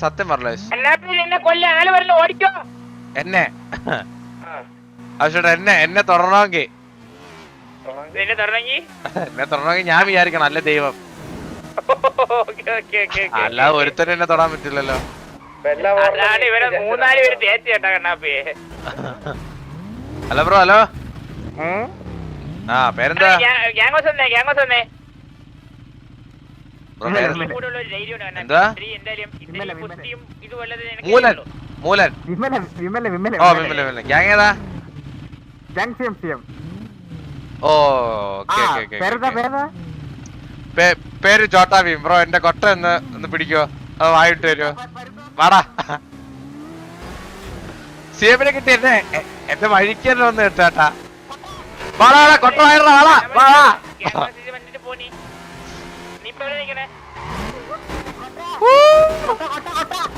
സത്യം പറഞ്ഞ എന്നെ ഓടിക്കോ. എന്നെ. എന്നെ എന്നെ തുടരണമെങ്കിൽ എന്നെ തുടരണമെങ്കിൽ ഞാൻ വിചാരിക്കണം അല്ലേ ദൈവം. ഓക്കെ ഓക്കെ ഓക്കെ അല്ലാതെ ഒരുത്തരും എന്നെ തൊടാൻ പറ്റില്ലല്ലോ. Hello bro hello. ആ പേരെന്താ? എന്താ? മൂലൻ മൂലൻ. വിമല വിമല വിമല ഓ വിമല. വിമല ഗ്യാങ് ഏതാ? ഓ പേര് ചോട്ടാ ഭീം ബ്രോ എന്റെ കൊട്ട ഒന്ന് ഒന്ന് പിടിക്കോ. അത് വായിട്ട് വരുമോ വാടാ. സിഎമ്മിനെ കിട്ടി എന്നെ എന്റെ വഴിക്കന്നെ വന്ന് ഒന്ന് കേട്ടാ വാടാ വാടാ, കൊട്ട വായടാ വാടാ വാടാ ഗ്യാങ്ങോസ് ഇത് വന്നിട്ട് പോ നീ. നീ ഇപ്പൊ എവിടെ നിക്കണേ?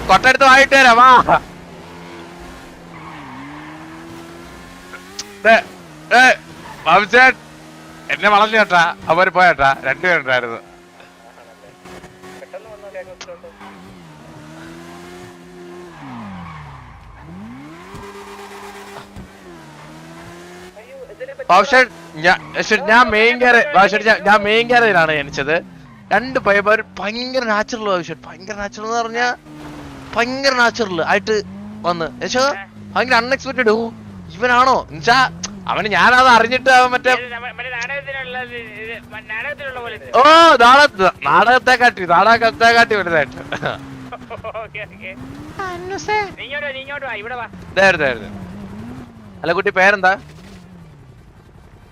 കൊട്ട എടുത്ത് വായിട്ട് തരാം വാ എന്നെ വളഞ്ഞു കേട്ടാ അവർ പോയേട്ടാ രണ്ടുപേരുണ്ടായിരുന്നു പക്ഷെ ഞാൻ മെയിൻ കയറി പക്ഷെ ഞാൻ മെയിൻ കയറിയിലാണ് ജനിച്ചത്. രണ്ട് പയ്യന്മാർ ഭയങ്കര നാച്ചുറൽ ആവശ്യം ഭയങ്കര നാച്ചുറൽ എന്ന് പറഞ്ഞാ ഭയങ്കര നാച്ചുറൽ ആയിട്ട് വന്ന്. പക്ഷേ ഭയങ്കര അൺഎക്സ്പെക്ടഡ് ഓ ഇവനാണോ? എന്നുവെച്ചാ അവന് ഞാനത് അറിഞ്ഞിട്ട് അവൻ മറ്റേ. ഓ നാടക നാടകത്തെ കാട്ടി നാടകത്തെ കാട്ടി വലുതായിട്ട്. അല്ല കുട്ടി നീ ഇങ്ങോട്ട് വാ, നീ ഇങ്ങോട്ട് വാ, ഇവിടെ വാ. ഇതായിരുന്നു ഇതായിരുന്നു. അല്ല കുട്ടി പേരെന്താ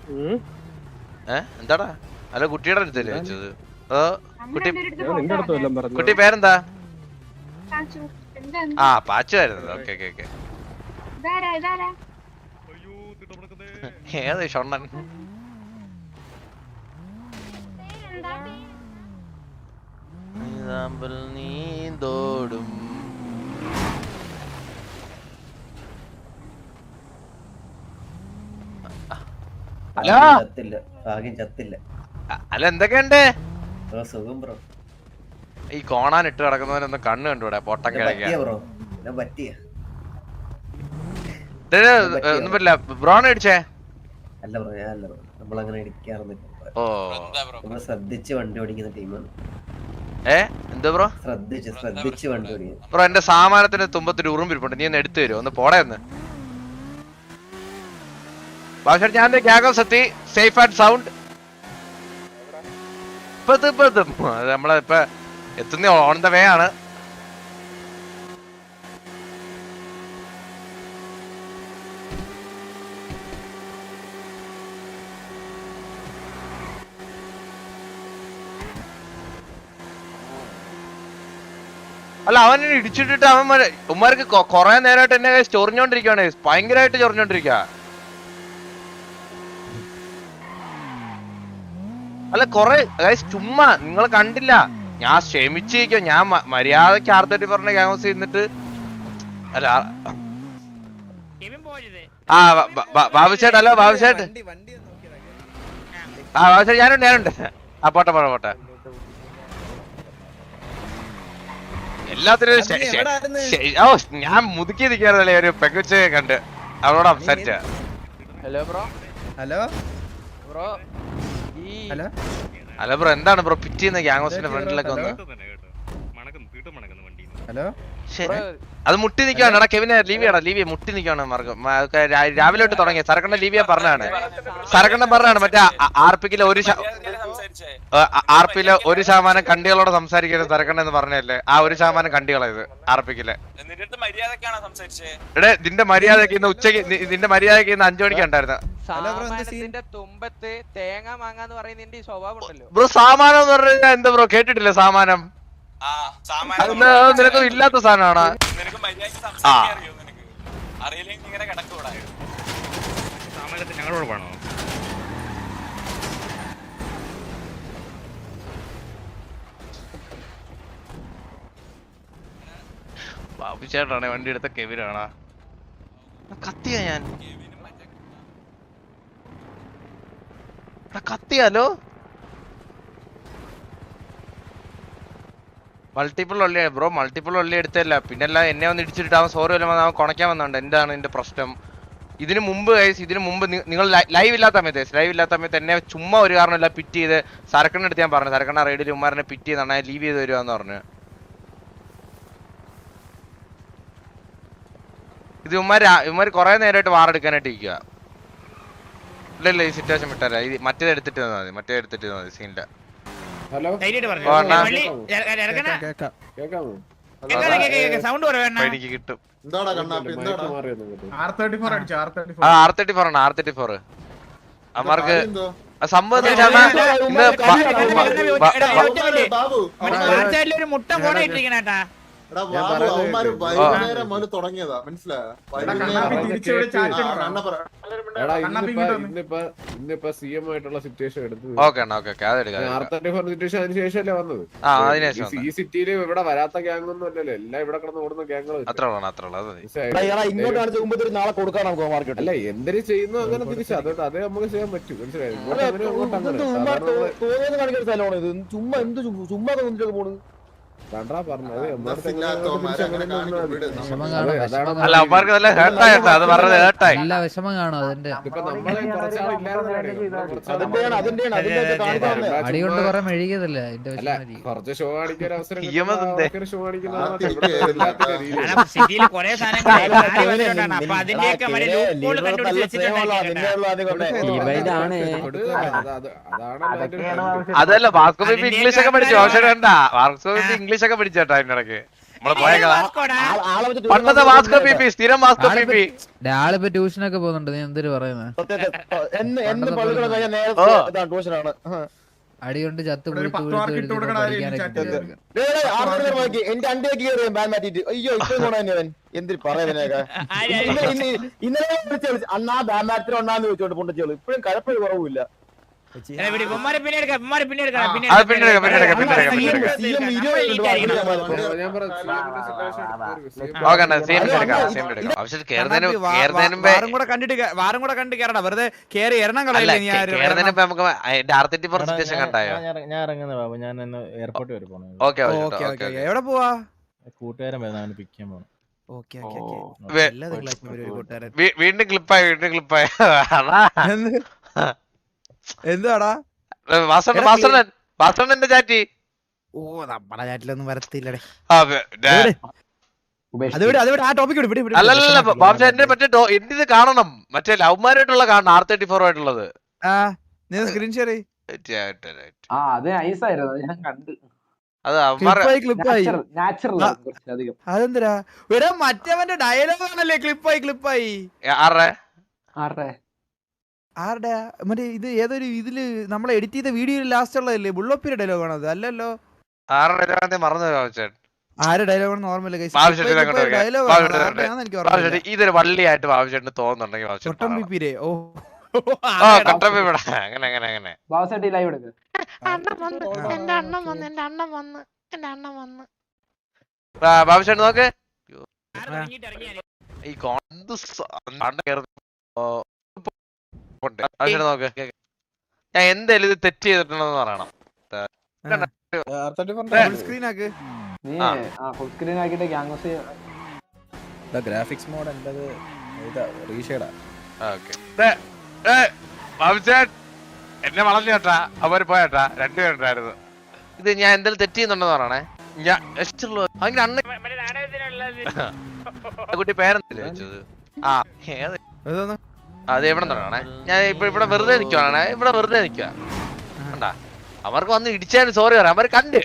ഏ? എന്താടാ? അല്ല കുട്ടിയുടെ അടുത്തല്ലേ വെച്ചത് ഓ കുട്ടി കുട്ടി പേരെന്താ? ആ പാച്ചു ആയിരുന്നു. Okay okay okay. ഏത് ഷൊണ്ണൻ? നീന്തോടും ഹലോ? ചത്തില്ല. ഭാഗ്യം ചത്തില്ല. അ- അല്ല എന്തൊക്കെയുണ്ട്? ബ്രോ സുഖം ബ്രോ. ഈ കോണാൻ ഇട്ട് കിടക്കുന്നവനൊന്ന് കണ്ണ് കണ്ടുവിടെ പൊട്ടം കിടക്കാൻ കിടക്കുക ബ്രോ? പറ്റിയ? ഒന്നും പറ്റില്ല. ബ്രോൺ അടിച്ചേ അല്ല ബ്രോ ഞാൻ അല്ല ബ്രോ. നമ്മളങ്ങനെ ഓ. നമ്മൾ ശ്രദ്ധിച്ച് വണ്ടി ഓടിക്കുന്ന ടീമാണ്. ഏ? എന്താ ബ്രോ? ശ്രദ്ധിച്ച് ശ്രദ്ധിച്ച് വണ്ടി ഓടിക്കുന്നത്. ബ്രോ എന്റെ സാമാനത്തിന്റെ തുമ്പത്തൊരു ഉറുമ്പിരിപ്പുണ്ട് നീ ഒന്ന് എടുത്തു തരുമോ ഒന്ന് പോടേ ഒന്ന്. ഭാഷ ഞാൻ ഗ്യാഗം സത്തി. സേഫ് ആൻഡ് സൗണ്ട് ഇപ്പൊ എത്തും, ഇപ്പൊ എത്തും. അത് നമ്മളെ ഇപ്പൊ എത്തുന്ന ഓൺ ദ വേ ആണ്. അല്ല അവൻ ഇടിച്ചിട്ടിട്ട് അവൻ ഉമ്മാർക്ക് കൊറേ നേരമായിട്ട് എന്നെ ചൊറിഞ്ഞോണ്ടിരിക്കുകയാണ് ഭയങ്കരമായിട്ട് ചൊറിഞ്ഞോണ്ടിരിക്കുക അല്ല കൊറേ ഗൈസ് ചുമ്മാ നിങ്ങൾ കണ്ടില്ല. ഞാൻ ക്ഷമിച്ചിരിക്കോ. ഞാൻ മര്യാദയ്ക്ക് ആർത്തട്ടി പറഞ്ഞ ക്യാമസ് ചെയ്യുന്നിട്ട് അല്ല ആ- ബാബുശേട്ട് അല്ല ബാബുശേട്ട് ആ ബാബുശേട്ട് ഞാനുണ്ട് ഞാനുണ്ട്. ആ പോട്ടെ പോട്ടെ പോട്ടെ. എല്ലാത്തിനും ഓ ഞാൻ മുതുക്കി നിൽക്കാറില്ലേ ഒരു പെങ്കുച്ച കണ്ട്. അവളോട് upset hello bro. Hello? Bro hello? അല്ല ബ്രോ എന്താണ് ബ്രോ പിറ്റിന്ന് ഗ്യാങ്സിന്റെ ഫ്രണ്ടിലൊക്കെ വന്ന് ഹലോ? അത് മുട്ടി നിൽക്കുകയാണ് എടാ കെവിനെ ലീവ് ചെയ്യടാ ലീവ് ചെയ്യ. മുട്ടി നിൽക്കുകയാണ് മാർഗം. രാവിലെ തൊട്ട് തുടങ്ങിയ. സരക്കണ്ണ ലീവ് പറഞ്ഞാണ് സരക്കണ്ണ പറഞ്ഞാണ് മറ്റേ ആർപ്പിക്കില്ല ഒരു ആർപിയിലെ ഒരു ശതമാനം കണ്ടികളോട് സംസാരിക്കരുത് തിരക്കണ്ടെന്ന് പറഞ്ഞല്ലേ ആ ഒരു ശതമാനം കണ്ടികളായത് മര്യാദക്കാണോ സംസാരിച്ചേ? എടേ നിന്റെ മര്യാദയ്ക്ക് ഇന്ന് ഉച്ചയ്ക്ക് നിന്റെ മര്യാദയ്ക്ക് ഇന്ന് അഞ്ചു മണിക്ക് ഉണ്ടായിരുന്നു തുമ്പത്ത് തേങ്ങ പറയുന്നതിന്റെ സ്വഭാവം ഉണ്ടല്ലോ ബ്രോ സാമാനം എന്ന് പറഞ്ഞാൽ കഴിഞ്ഞാൽ എന്താ ബ്രോ കേട്ടിട്ടില്ല സാമാനം? നിനക്ക് ഇല്ലാത്ത സാധനമാണ്? നിനക്ക് മര്യാദയ്ക്ക് ബാബു ചേട്ടനാണ് വണ്ടി എടുത്ത കെവിനാണാ കത്തിയാ ഞാൻ? കത്തിയാലോ മൾട്ടിപ്പിൾ ഒള്ളി ബ്രോ മൾട്ടിപ്പിൾ ഒള്ളി എടുത്തല്ല പിന്നെല്ലാം എന്നെ ഒന്ന് ഇടിച്ചിട്ട് അവൻ സോറി വല്ല അവൻ കുണയ്ക്കാൻ വന്നുണ്ട്. എന്താണ് എന്റെ പ്രശ്നം? ഇതിനു മുമ്പ് guys, ഇതിനു മുമ്പ് നിങ്ങൾ ലൈവ് ഇല്ലാത്ത സമയത്ത് ലൈവ് ഇല്ലാത്ത സമയത്ത് എന്നെ ചുമ്മാ ഒരു കാരണമില്ല പിറ്റ് ചെയ്ത് സരക്കണ്ണ അടുത്ത് ഞാൻ പറഞ്ഞു സരക്കണ്ണ റൈഡിൽ ഉമ്മാരനെ പിറ്റ് ചെയ്താണ് ലീവ് ചെയ്ത് വരുവാന്ന് പറഞ്ഞു. ഇത് ഉമ്മാർ ഉമ്മാർ കുറെ നേരമായിട്ട് വാറെടുക്കാനായിട്ട് ഇരിക്കുക ഇല്ല ഇല്ല ഈ സിറ്റുവേഷൻ വിട്ടാരാ. ഇത് മറ്റേത് എടുത്തിട്ട് തന്നാ മതി. മറ്റേത് എടുത്തിട്ട് തന്നാ മതി സീനിന്റെ ഹലോ? കേക്കാമോ എനിക്ക് കിട്ടും. എന്താടാ കണ്ണാപ്പി? എന്താടാ? മാറിയൊന്നും കേട്ടോ ആർ തേർട്ടി ഫോർ ആണ് ആർ തേർട്ടി ഫോർ ആ സംഭവം ബാബു മറ്റേ ഒരു മുട്ട ഫോണ ഇട്ടിരിക്കണേട്ടാ. വൈകുന്നേരം മുതൽ തുടങ്ങിയതാ മനസ്സിലായോ? ഇന്നിപ്പോ. ഇന്നിപ്പോ സി എം ആയിട്ടുള്ള സിറ്റുവേഷൻ എടുത്തു ഓക്കെ അണ്ണാ ഓക്കെ ഓക്കെ അതെടുക്കാം ആർ അതെടുക്കാം. തേർട്ടി ഫോർ സിറ്റുവേഷൻ അതിന് വന്നത്? ഈ- സിറ്റിയിൽ ഇവിടെ വരാത്ത ഗ്യാങ് ഒന്നും അല്ലല്ലോ. എല്ലാം ഇവിടെ കിടന്ന് ഓടുന്ന ഗ്യാങ്ങുകൾ അല്ല എന്തിനു ചെയ്യുന്നു അങ്ങനെ തിരിച്ചു അത് അതേ നമുക്ക് ചെയ്യാൻ പറ്റും. മനസ്സിലായി? ചുമ്മാ എന്ത് ചുമ്മാ- തോന്നിട്ട് തോന്നിട്ടൊക്കെ അല്ല നല്ല അത് പറഞ്ഞത് ഹേർട്ടായി എല്ലാ വിഷമം കാണും അതിന്റെ. ഇപ്പൊ നമ്മളെ കുറച്ചാളില്ലാതെ അതിന്റെയാണ് അതിന്റെയാണ് അതിന്റെ ഒക്കെ കാണിക്കാൻ അടി കൊണ്ട് കുറെ മെഴുകിയതല്ലേ എല്ലാവരും അതല്ല വാസ്കോ ബേബി അതിന്റെ ഇംഗ്ലീഷ് ഒക്കെ പഠിച്ചു പക്ഷെ വേണ്ട വാസ്കോ ബേബി ഇംഗ്ലീഷ് ഒക്കെ പഠിച്ചേട്ടാ അതിന്റെ ഇടയ്ക്ക്? പണ്ടത്തെ വാസ്കോ സ്ഥിരം വാസ്കോ ബിപി ആളിപ്പോ ട്യൂഷനൊക്കെ പോകുന്നുണ്ട്. നീ എന്തൊരു പറയുന്നത് എന്ന് എന്ന് പള്ളികളെ കഴിഞ്ഞാൽ ഓ. നേരത്തെ ഇതാണ് ട്യൂഷനാണ്. അടി ചത്തു ഇവിടെ ഒരു പിടിച്ച് പത്ത് മാർക്ക് പിടിച്ച് ഇട്ട് കൊടുക്കണ ആരെയും പഠിക്കാനൊക്കെ ചാറ്റ് ഉണ്ട്. എന്റെ അണ്ടിയൊക്കെ കയറി ബാൻ മാറ്റിട്ട് അയ്യോ ഇത്രയും ഗുണം തന്നെ അവൻ എന്തിരി പറയാനൊക്കെ ആര് ആര്? ഇന്നലെ അന്നാ ബാൻ ഒന്നാന്ന് ചോദിച്ചോണ്ട് പൊണ്ടിച്ചോളൂ. ഇപ്പോഴും കഴപ്പൊരു കുറവില്ല വാറും കൂടെ കണ്ട് കേറടാ വെറുതെ കേറി ആർത്തിറ്റി കണ്ടായോ ഞാൻ ഇറങ്ങുന്ന ബാബു ഞാൻ എയർപോർട്ട് വരെ പോണേ ഓക്കെ ഓക്കെ ഓക്കെ എവിടെ പോവാ കൂട്ടുകാരൻ വരുന്ന അവന് പിക്ക് ചെയ്യാൻ പോണം വീണ്ടും ക്ലിപ്പായി വീണ്ടും ക്ലിപ്പായി എന്താടാ വാസണ്ണന്റെ ഓ നമ്മളെ ചാറ്റിലൊന്നും വരത്തില്ലടേ. ആ, വേ- ഡേ- അതുവിടെ അതുവിടെ? ആ ടോപ്പിക് വിട് വിട് അല്ലല്ല ബാബു എന്റെ മറ്റേ എന്റെ ഇത് കാണണം? മറ്റേ ലവ്മാരായിട്ടുള്ള കാണണം ആർ തേർട്ടി ഫോർ ആയിട്ടുള്ളത്. ആ നീ സ്ക്രീൻ ഷെയർ അതെന്തിനാ? മറ്റവന്റെ ഡയലോഗ് ആണല്ലേ ക്ലിപ്പായി ക്ലിപ്പായി ആറേ ആരുടെ? ആരുടെ? മറ്റേ ഇത് ഏതൊരു ഇതിൽ നമ്മൾ എഡിറ്റ് ചെയ്ത വീഡിയോയിൽ ലാസ്റ്റ് ഉള്ളതല്ലേ? ബുള്ളോപ്പിയുടെ ഡയലോഗ് ആണോ അത് അല്ലല്ലോ. ആരുടെ മറന്നു ഡയലോഗ് നോർമൽ. ഡയലോഗ് ഓർമ്മയില്ല ഇതൊരു വള്ളിയായിട്ട് തോന്നുന്നുണ്ടെങ്കിൽ ചൊട്ടം ബാബുച്ചേട്ടൻ പിപ്പിരെ ഓ. അങ്ങനെ അങ്ങനെ അങ്ങനെ. ബാബുസേട്ടി ലൈവ് എടുക്ക്. അണ്ണൻ വന്ന്. എന്റെ അണ്ണൻ വന്ന്. എന്റെ അണ്ണൻ വന്ന്. എന്റെ അണ്ണൻ വന്ന്. ആ, ബാബുച്ചേട്ടൻ നോക്ക്. ഈ കോണ്ട് സ- അണ്ണൻ കേറുന്ന- ഓ, ഉണ്ട്. നോക്ക് ഞാൻ എന്തായാലും ഇത് തെറ്റ് ചെയ്തിട്ടുണ്ടെന്ന് പറയണം. ഗ്രാഫിക്സ് മോഡ് എന്റത് റീഷേഡാ. എന്നെ വളഞ്ഞു കേട്ടാ. അവർ പോയേട്ടാ. രണ്ടുപേരുണ്ടായിരുന്നു ഇത് ഞാൻ എന്തായാലും തെറ്റ് ചെയ്യുന്നുണ്ടെന്ന് പറയണേ. ഞാൻ ഇഷ്ടമുള്ള അങ്ങനെ അണ്ണ കുട്ടി പേരെന്തല്ലേ വെച്ചത് ആ ഏത്? അത് എവിടെ തുടങ്ങണേ ഞാൻ ഇപ്പൊ ഇവിടെ വെറുതെ നിക്കുവാണേ. ഇവിടെ വെറുതെ നിക്കുക കണ്ടാ? അവർക്ക് വന്ന് ഇടിച്ചാലും സോറി പറയാം അവർ കണ്ട്.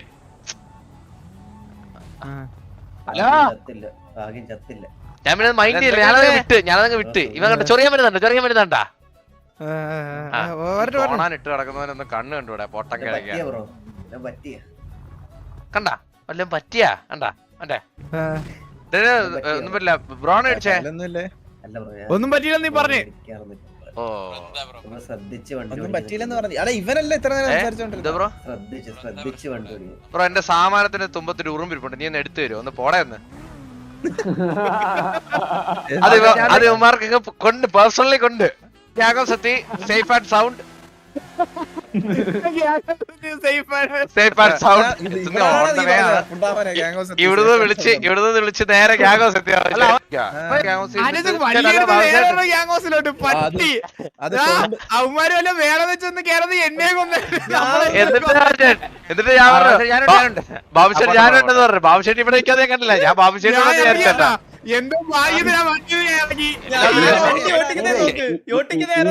ഞാൻ പിന്നെ മൈൻഡ് ചെയ്യില്ല. ഞാനത് വിട്ട്. ഞാനതങ്ങ് വിട്ട്. ഇവൻ കണ്ട? ചൊറിയാൻ വരുന്നുണ്ട് ചൊറിയാൻ ഓണാൻ ഇട്ട് കിടക്കുന്നവനൊന്ന് കണ്ണ് കണ്ടുവിടെ പൊട്ടം കണ്ട കിഴക്കുക ബ്രോ ഞാൻ പറ്റിയ. കണ്ടാ? വല്ലതും പറ്റിയാ? കണ്ടാ? അണ്ടേ. ഒന്നും പറ്റില്ല. ബ്രോൺ അടിച്ചേ. ഒന്നും പറ്റിയില്ല നീ പറഞ്ഞേ. ഒന്നും പറ്റിയില്ലെന്ന് പറഞ്ഞു. അല്ല ഇവനല്ലേ ഇത്ര നേരം? സംസാരിച്ചോണ്ടിരുന്നത് ബ്രോ എന്റെ സാമാനത്തിന്റെ തുമ്പത്തൊരു ഉറുമ്പിരിപ്പുണ്ട് നീ ഒന്ന് എടുത്തു തരുമോ ഒന്ന് പോടേ ഒന്ന് അത് അത് കൊണ്ട് പേഴ്സണലി കൊണ്ട്. ത്യാഗം സത്തി സേഫ് ആൻഡ് സൗണ്ട് സേഫ് ആണ് സേഫ് ആൻഡ് സൗണ്ട് ഇവിടുന്ന് വിളിച്ച് ഇവിടുന്ന് വിളിച്ച് നേരെ ഗ്യാഗോസ് എത്തിയാവശ്യം പറ്റി അവന്മാര് വല്ല വേറെ വെച്ചൊന്ന് കേരളത്തിൽ എന്നെ കൊന്ന്. എന്നിട്ട് ഞാൻ- എന്നിട്ട് ഞാൻ പറഞ്ഞു ബാബുശേരി ഞാനുണ്ടെന്ന് പറഞ്ഞു. ബാബുശേരി ഇവിടെ നിൽക്കാതെ ഞാൻ കണ്ടില്ല. ഞാൻ ബാബുശേരി എന്തോ ഈ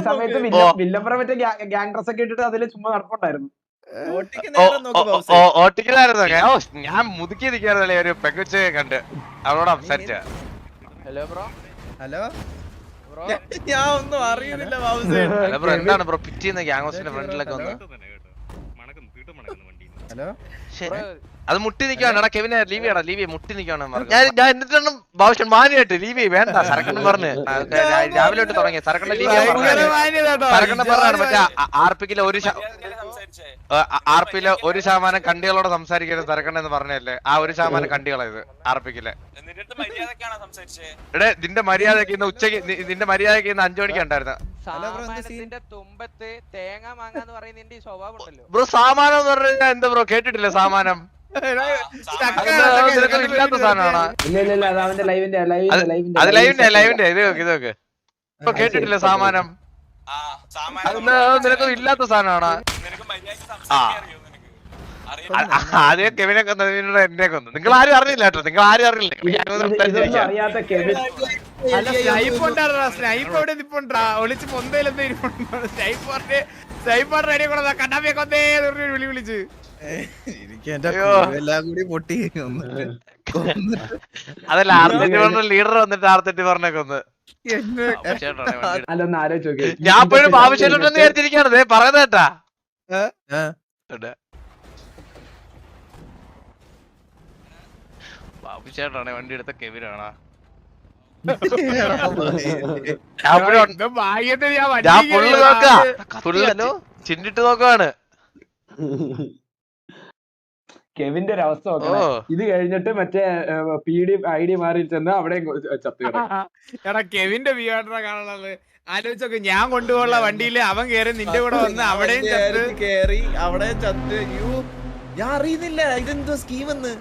സമയത്ത് ഓ. വില്ലപ്പുറം മറ്റേ ഗ്യാങ് ഡ്രസ് ഒക്കെ ഇട്ടിട്ട് അതിൽ ചുമ്മാ നടപ്പുണ്ടായിരുന്നു. ഓട്ടിക്കലായിരുന്നു? ഓ ഞാൻ മുതുക്കി നിൽക്കാറില്ലേ ഒരു പെങ്കുച്ചയെ കണ്ട്. അവളോട് സംസാരിച്ച. Hello bro. ഹലോ? ബ്രോ. ഞാൻ ഒന്നും അറിയുന്നില്ല ബ്രോ എന്താണ് ബ്രോ പിറ്റിന്ന് ഗ്യാങ്സിന്റെ ഫ്രണ്ടിലൊക്കെ വന്ന് അത് മുട്ടി നിൽക്കുവാണ് എടാ കെവിനെ ലീവ് ലീവിയെ ലീവ് മുട്ടി നിക്കുവാണെന്ന് ഞാൻ ഞാൻ ഭാവശ്യം മാനിയായിട്ട് ലീവി വേണ്ട സരക്കണ്ണം പറഞ്ഞു. രാവിലെ തൊട്ട് തുടങ്ങി സരക്കണ്ണ ലീവ് ചെയ്യാൻ പറഞ്ഞു സരക്കണ്ണ പറഞ്ഞാണ് മറ്റേ ആർപ്പിക്കില്ല ഒരു ആർ പിയിലെ ഒരു ശതമാനം കണ്ടികളോട് സംസാരിക്കരുത് തരക്കണ്ടെന്ന് പറഞ്ഞല്ലേ ആ ഒരു ശതമാനം കണ്ടികളായത് ആർ പിക്കിലെ എടേ നിന്റെ മര്യാദയ്ക്ക് ഇന്ന് ഉച്ചയ്ക്ക് നിന്റെ മര്യാദയ്ക്ക് ഇന്ന് അഞ്ചു മണിക്ക് ഉണ്ടായിരുന്നു തുമ്പത്ത് തേങ്ങ മാങ്ങ എന്ന് പറയുന്ന നിന്റെ ഈ സ്വഭാവം ഉണ്ടല്ലോ. ബ്രോ സാമാനം എന്ന് പറഞ്ഞു കഴിഞ്ഞാൽ എന്താ ബ്രോ കേട്ടിട്ടില്ല സാമാനം? ഇല്ലാത്ത സാധനമാണോ? അത് ലൈവിന്റെ ലൈവിന്റെ ഇത് നോക്ക് ഇത് നോക്ക്. കേട്ടിട്ടില്ല സാമാനം? ആ സാമാന്യം നിനക്ക് ഇല്ലാത്ത സാധനമാണോ നിനക്ക് മര്യാദയ്ക്ക് സംസാരിക്കാൻ അറിയോ നിനക്ക് അറിയില്ല ആദ്യം കെവിനെ കൊന്നതിനോട് എന്നെ കൊന്നു. നിങ്ങൾ ആരും അറിഞ്ഞില്ല കേട്ടോ. നിങ്ങൾ ആരും അറിഞ്ഞില്ല. സ്നൈപ്പ് സ്നൈപ്പ് എവിടെ നിപ്പുണ്ടാ ഒളിച്ച് പൊന്തയിലെന്തോ ഇരിപ്പുണ്ടോ. സ്നൈപ്പ് പറഞ്ഞ് സ്നൈപ്പ് പറഞ്ഞ അടി കൂടെ കണ്ണാപ്പിയെ കൊന്നേ എന്ന് പറഞ്ഞ് വിളി വിളിച്ച്. എനിക്ക് എന്റെ എല്ലാം കൂടി പൊട്ടി. അതല്ല പറഞ്ഞ ലീഡർ വന്നിട്ട് ആർത്തിട്ട് പറഞ്ഞ കൊന്ന്. ഞാൻ ഇപ്പോഴും ആവശ്യമില്ലെന്ന് വിചാരിച്ചിരിക്കാണ് പറയുന്നേട്ടാ ഉണ്ട്. ബാബുശേട്ടനാണ് വണ്ടി എടുത്ത കെവിനാണാ. ഞാൻ ഇപ്പോഴും ഉണ്ട്. ഞാൻ വണ്ടി ഞാൻ ഫുള്ള് നോക്കാ. ഫുള്ള് ചിന്നിട്ട് നോക്കാണ്. കെവിന്റെ ഒരു അവസ്ഥ നോക്കണേ ഇത് കഴിഞ്ഞിട്ട് മറ്റേ പി ഡി ഐ ഡി മാറി ചെന്ന് അവിടെ ചത്തു എടാ കെവിന്റെ കാണുന്നത് ആലോചിച്ചൊക്കെ ഞാൻ കൊണ്ടുപോകുള്ള വണ്ടിയിൽ അവൻ കേറി നിന്റെ കൂടെ വന്ന് അവിടെയും കേറി അവിടെ ചത്ത്. ഞാൻ അറിയുന്നില്ല ഇതെന്തോ സ്കീം എന്ന്.